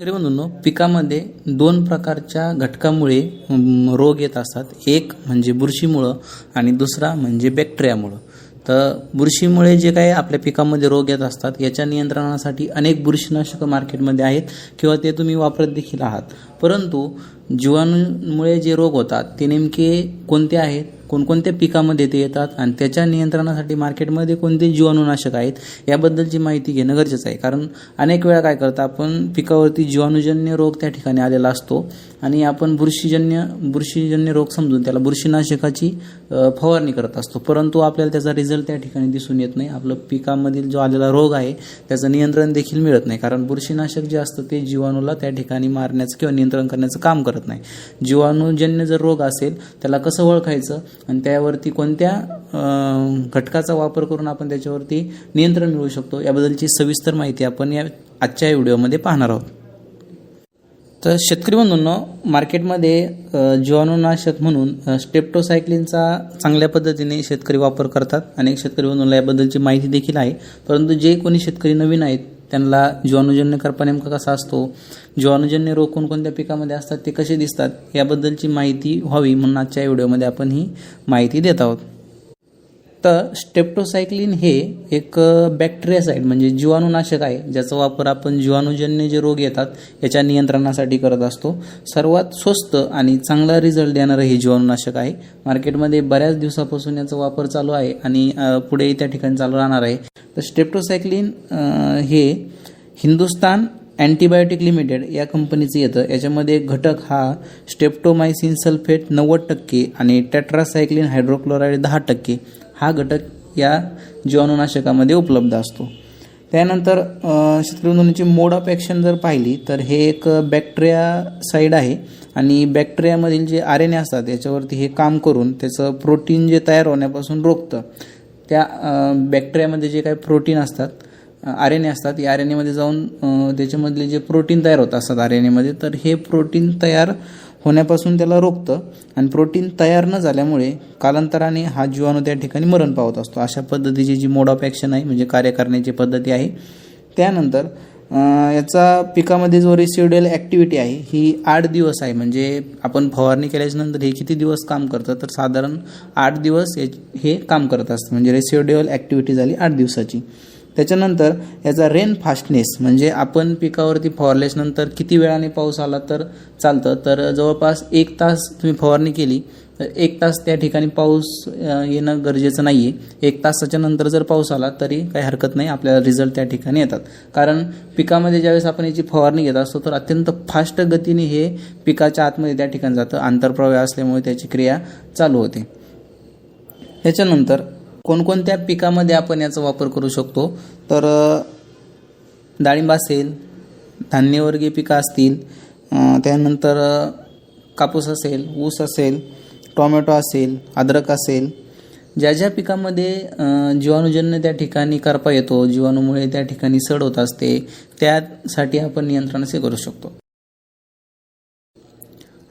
तरी म्हणून पिकामध्ये दोन प्रकारच्या घटकामुळे रोग येत असतात. एक म्हणजे बुरशीमुळं आणि दुसरा म्हणजे बॅक्टेरियामुळं. तर बुरशीमुळे जे काही आपल्या पिकामध्ये रोग येत असतात याच्या नियंत्रणासाठी अनेक बुरशीनाशकं मार्केटमध्ये आहेत किंवा ते तुम्ही वापरत देखील आहात. परंतु जीवाणूमुळे जे रोग होतात ते नेमके कोणते आहेत? कोणकोणत्या पिकामध्ये ते येतात आणि त्याच्या नियंत्रणासाठी मार्केटमध्ये कोणते जीवाणूनाशक आहेत याबद्दलची माहिती घेणं गरजेचं आहे. कारण अनेक वेळा काय करतं आपण पिकावरती जीवाणूजन्य रोग त्या ठिकाणी आलेला असतो आणि आपण बुरशीजन्य बुरशीजन्य रोग समजून त्याला बुरशीनाशकाची फवारणी करत असतो. परंतु आपल्याला त्याचा रिझल्ट त्या ठिकाणी दिसून येत नाही. आपलं पिकामधील जो आलेला रोग आहे त्याचं नियंत्रण देखील मिळत नाही. कारण बुरशीनाशक जे असतं ते जीवाणूला त्या ठिकाणी मारण्याचं किंवा नियंत्रण करण्याचं काम करत नाही. जीवाणूजन्य जर रोग असेल त्याला कसं ओळखायचं? आणि त्यावरती कोणत्या घटकाचा वापर करून आपण त्याच्यावरती नियंत्रण मिळवू शकतो याबद्दलची सविस्तर माहिती आपण या आजच्या व्हिडिओमध्ये पाहणार आहोत. तर शेतकरी बंधूंनो मार्केटमध्ये जीवाणूनाशक म्हणून स्टेप्टोसायक्लिनचा चांगल्या पद्धतीने शेतकरी वापर करतात. अनेक शेतकरी बंधूंना याबद्दलची माहिती देखील आहे. परंतु जे कोणी शेतकरी नवीन आहेत त्यांना जीवाणूजन्य करपा नेमका कसा असतो जीवाणूजन्य रोग कोणकोणत्या पिकामध्ये असतात ते कसे दिसतात याबद्दलची माहिती व्हावी म्हणून आजच्या व्हिडिओमध्ये आपण ही माहिती देत आहोत. तर स्टेप्टोसायक्लिन हे एक बॅक्टेरियासाईड म्हणजे जीवाणूनाशक आहे ज्याचा वापर आपण जीवाणूजन्य जे रोग येतात याच्या नियंत्रणासाठी करत असतो. सर्वात स्वस्त आणि चांगला रिझल्ट देणारं हे जीवाणूनाशक आहे. मार्केटमध्ये बऱ्याच दिवसापासून याचा वापर चालू आहे आणि पुढेही त्या ठिकाणी चालू राहणार आहे. तर स्टेप्टोसायक्लिन हे हिंदुस्तान अँटीबायोटिक लिमिटेड या कंपनीचं येतं. याच्यामध्ये एक घटक हा स्टेप्टोमायसिन सल्फेट नव्वद टक्के आणि टेट्रासायक्लिन हायड्रोक्लोराईड दहा टक्के हा घटक या जीवाणुनाशकामध्ये उपलब्ध असतो. त्यानंतर अ, शेतकरी मोड ऑफ ॲक्शन जर पाहिली तर हे एक बॅक्टेरिया साईड आहे आणि बॅक्टेरियामधील जे आर एन ए असतात याच्यावरती हे काम करून त्याचं प्रोटीन जे तयार होण्यापासून रोखतं. त्या बॅक्टेरियामध्ये जे काही प्रोटीन असतात आर एन ए असतात या आर एन एमध्ये जाऊन त्याच्यामधले जे प्रोटीन तयार होत असतात आर एन एमध्ये तर हे प्रोटीन तयार होण्यापासून त्याला रोखतं आणि प्रोटीन तयार न झाल्यामुळे कालांतराने हा जीवाणू त्या ठिकाणी मरण पावत असतो. अशा पद्धतीची जी मोड ऑफ ॲक्शन आहे म्हणजे कार्य करण्याची पद्धती आहे त्यानंतर याचा पिकामध्ये जो रेसिड्युअल ॲक्टिव्हिटी आहे ही आठ दिवस आहे. म्हणजे आपण फवारणी केल्याच्यानंतर हे किती दिवस काम करतं? तर साधारण आठ दिवस हे- हे काम करत असतं. म्हणजे रेसिड्युअल ॲक्टिव्हिटी झाली आठ दिवसाची. त्याच्यानंतर याचा रेन फास्टनेस म्हणजे आपण पिकावरती फवारल्याच्यानंतर किती वेळाने पाऊस आला तर चालतं? तर जवळपास एक तास तुम्ही फवारणी केली तर एक तास त्या ठिकाणी पाऊस येणं गरजेचं नाही आहे एक तासाच्या नंतर जर पाऊस आला तरी काही हरकत नाही. आपल्याला रिझल्ट त्या ठिकाणी येतात. कारण पिकामध्ये ज्यावेळेस आपण याची फवारणी घेत असतो तर अत्यंत फास्ट गतीने हे पिकाच्या आतमध्ये त्या ठिकाणी जातं. आंतरप्रवाह असल्यामुळे त्याची क्रिया चालू होते. त्याच्यानंतर कोणकोणत्या पिकामध्ये आपण याचा वापर करू शकतो? तर डाळिंब असेल धान्यवर्गीय पिकं असतील त्यानंतर कापूस असेल ऊस असेल टोमॅटो असेल अद्रक असेल ज्या ज्या पिकामध्ये जीवाणूजन्य त्या ठिकाणी करपा येतो जीवाणूमुळे त्या ठिकाणी सड होत असते त्यासाठी आपण नियंत्रण असे करू शकतो.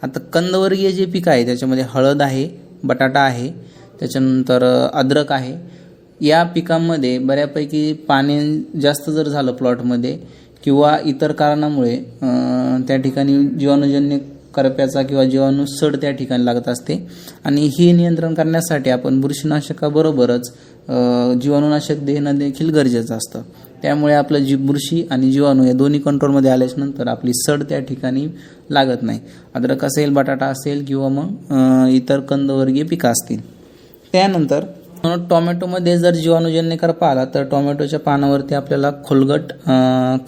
आता कंदवर्गीय जे पिकं आहे त्याच्यामध्ये हळद आहे बटाटा आहे त्याच्यानंतर अद्रक आहे. या पिकांमध्ये बऱ्यापैकी पाणी जास्त जर झालं प्लॉटमध्ये किंवा इतर कारणामुळे त्या ठिकाणी जीवाणूजन्य करप्याचा किंवा जीवाणू सड त्या ठिकाणी लागत असते. आणि हे नियंत्रण करण्यासाठी आपण बुरशीनाशकाबरोबरच जीवाणूनाशक देणं देखील गरजेचं असतं. त्यामुळे आपलं जी बुरशी आणि जीवाणू या दोन्ही कंट्रोलमध्ये आल्याच्यानंतर आपली सड त्या ठिकाणी लागत नाही. अद्रक असेल बटाटा असेल किंवा मग इतर कंदवर्गीय पिकं असतील. त्यानंतर टोमॅटोमध्ये जर जीवाणूजन्य करपा आला तर टोमॅटोच्या पानावरती आपल्याला खोलगट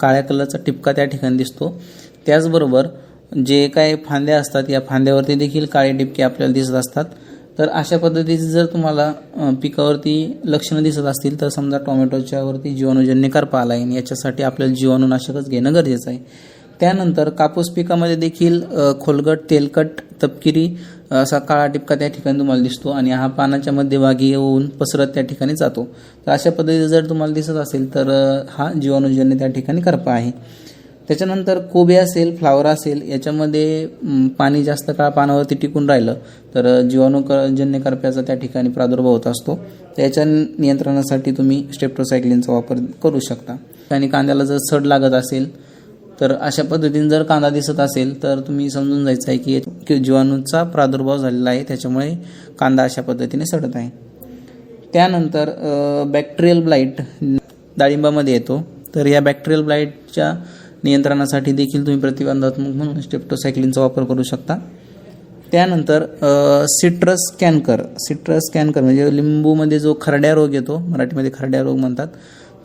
काळ्या कलरचा टिपका त्या ठिकाणी दिसतो. त्याचबरोबर जे काही फांद्या असतात या फांद्यावरती देखील काळे डिबके आपल्याला दिसत असतात. तर अशा पद्धतीचे जर तुम्हाला पिकावरती लक्षणं दिसत असतील तर समजा टोमॅटोच्या वरती जीवाणूजन्य करपा आला आहे आणि याच्यासाठी आपल्याला जीवाणूनाशकच घेणं गरजेचं आहे. त्यानंतर कापूस पिकामध्ये देखील खोलगट तेलकट तपकिरी असा काळा टिपका त्या ठिकाणी तुम्हाला दिसतो आणि हा पानाच्या मध्यभागी येऊन पसरत त्या ठिकाणी जातो. तर अशा पद्धतीचं जर तुम्हाला दिसत असेल तर हा जीवाणूजन्य त्या ठिकाणी करपा आहे. त्याच्यानंतर कोबे असेल फ्लावर असेल याच्यामध्ये पाणी जास्त काळ पानावरती टिकून राहिलं तर जीवाणू क- जन्य करप्याचा त्या ठिकाणी प्रादुर्भाव होत असतो. त्याच्या नियंत्रणासाठी तुम्ही स्टेप्टोसायक्लिनचा वापर करू शकता. आणि कांद्याला जर सड लागत असेल तर अशा पद्धतीने जर कांदा दिसत असेल तर तुम्ही समजून जायचं आहे की की जीवाणूचा प्रादुर्भाव झालेला आहे त्याच्यामुळे कांदा अशा पद्धतीने सडत आहे. त्यानंतर बॅक्टेरियल ब्लाईट डाळिंबामध्ये येतो. तर या बॅक्टेरियल ब्लाईटच्या नियंत्रणासाठी देखील तुम्ही प्रतिबंधात्मक म्हणून स्टेप्टोसायक्लिनचा वापर करू शकता. त्यानंतर सिट्रस कॅनकर सिट्रस कॅनकर म्हणजे लिंबूमध्ये जो खरड्या रोग येतो मराठीमध्ये खरड्या रोग म्हणतात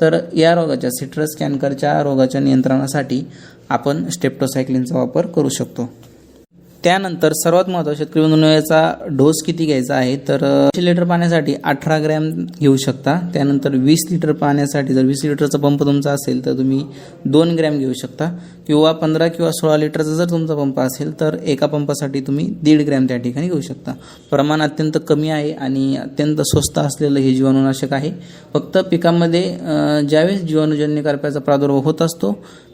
तर या रोगाच्या सिट्रस कॅनकरच्या रोगाच्या नियंत्रणासाठी आपण स्टेप्टोसायक्लिनचा वापर करू शकतो. त्यानंतर सर्वात महत्त्वाचं शेतकरी बंधू याचा डोस किती घ्यायचा आहे? तर लिटर पाण्यासाठी अठरा ग्रॅम घेऊ शकता. त्यानंतर वीस लिटर पाण्यासाठी जर वीस लिटरचा पंप तुमचा असेल तर तुम्ही दोन ग्रॅम घेऊ शकता. किंवा पंधरा किंवा सोळा लिटरचा जर तुमचा पंप असेल तर एका पंपासाठी तुम्ही दीड ग्रॅम त्या ठिकाणी घेऊ शकता. प्रमाण अत्यंत कमी आहे आणि अत्यंत स्वस्त असलेलं हे जीवाणुनाशक आहे. फक्त पिकामध्ये ज्यावेळेस जीवाणूजन्य करप्याचा प्रादुर्भाव होत असतो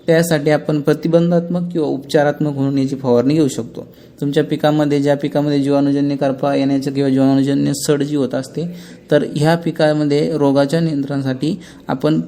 त्यासाठी आपण प्रतिबंधात्मक किंवा उपचारात्मक म्हणून याची फवारणी घेऊ शकतो. तुमच्या पिकामध्ये ज्या पिकामध्ये जीवाणूजन्य करपा येण्याचं किंवा जीवाणूजन्य सड जी होत असते तर ह्या पिकामध्ये रोगाच्या नियंत्रणासाठी आपण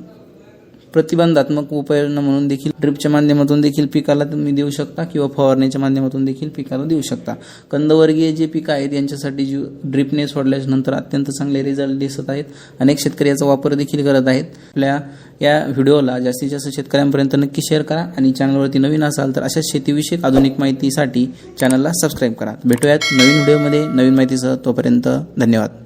प्रतिबंधात्मक उपाययोजना म्हणून देखील ड्रिपच्या माध्यमातून देखील पिकाला तुम्ही देऊ शकता किंवा फवारणीच्या माध्यमातून देखील पिकाला देऊ शकता. कंदवर्गीय जे पिकं आहेत यांच्यासाठी जी ड्रिपने सोडल्यानंतर अत्यंत चांगले रिझल्ट दिसत आहेत. अनेक शेतकरी याचा वापर देखील करत आहेत. आपल्या या व्हिडिओला जास्तीत जास्त शेतकऱ्यांपर्यंत नक्की शेअर करा आणि चॅनलवरती नवीन असाल तर अशा शेतीविषयक आधुनिक माहितीसाठी चॅनलला सबस्क्राईब करा. भेटूयात नवीन व्हिडिओमध्ये नवीन माहितीसह तोपर्यंत धन्यवाद.